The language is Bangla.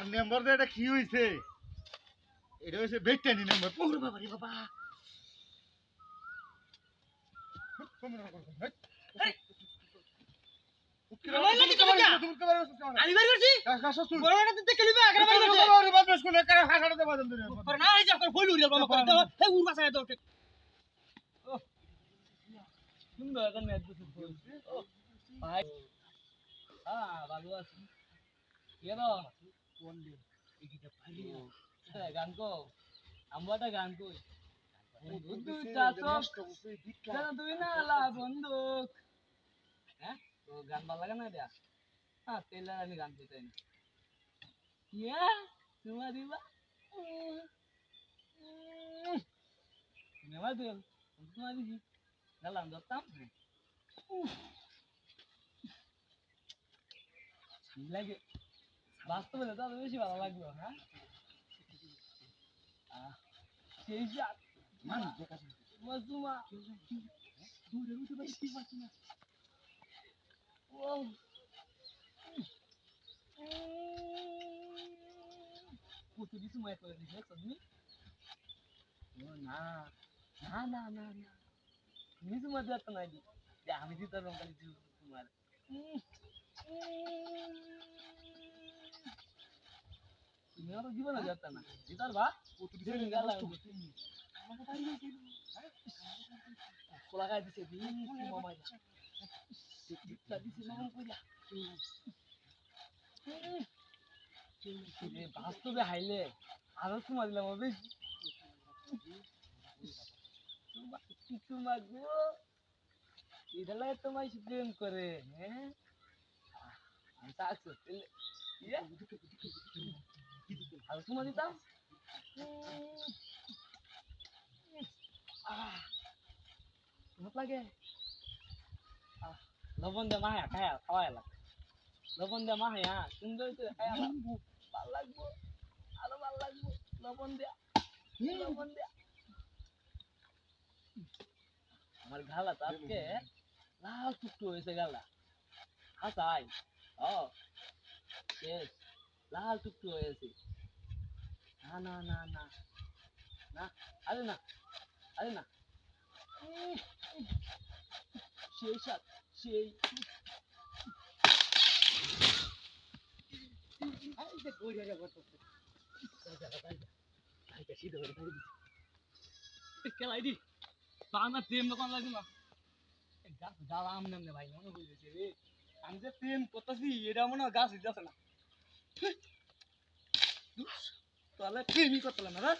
আর নাম্বার এটা কি হইছে? এটা হইছে বেটানি নাম্বার ওরে বাবা রে বাবা। আমার লাগে তো এটা। তুমি কে বারে সুস্কাও না আমি বাড়ি করছি কাজ সুস্কাও বড় বড় দিতে খেলিবে আগে বাড়ি করছে ওরে বাবা স্কুলে কারা হাসাড়া দেবা দেন দিনে পরে না এই যে করে বইল উড়িয়াল বাবা করে দাও এই উড় বাসায় দাও সুন্দর এখন ম্যাচ দিতে ভাই হ্যাঁ ভালো আছি কেন কোন দে এদিকে পারি গান কো আমরা গান কই বন্ধু চাচো কেন তুই না লা বন্দুক হ্যাঁ তো গান ভালো লাগে না এটা হ্যাঁ তেলে আমি গান করতে না ইয়া তোমার দিবা নেওয়া দিল তোমার দিছি গেলাম ধরতাম লাগে বাস্তবে তো আরও বেশি ভালো লাগল হ্যাঁ? সেই মান মজুমা দূরে উঠে পারছি পারছি না ও কত কিছু মায় করে দিছে তুমি? ও না। না না না না। তুমি তোমার যাত না আমি দিতে পারব খালি দিও তোমার তুমি আর জীবন যাত না দিতার বা কত কিছু গেল কোলা গায় দিছে দি মামা যা দিতা দিছে মামা কইয়া রে বাস্তবে হাইলে আরও সময় দিলাম বেশি। তোমার লাগে তোমায় প্রেম করে হ্যাঁ? থাকছো ইয়ে? আরও সময় দিতাম আহ ভাত লাগে লবণ দে মায়া খায়া খাওয়াই লাগে লবণ দে সুন্দর তো খায়া লাগবো ভালো লাগবো আরও ভালো লাগবো লবণ দেয়া লবণ আমার গালা তো আজকে লাল টুকটু হয়েছে গালা হাসাই ও শেষ লাল টুকটু হয়েছে না না না না না, আরে না আরে না। সেই সাত সেই। খেলাই দি, বাংলা প্রেম দোকান লাগবে না? গাছ জ্বালাম নামনে ভাই, মনে বুঝেছে রে। আমি যে প্রেম করতেছি, এটা মনে হয় গাছ দিতেছে না। তাহলে প্রেমই করতে না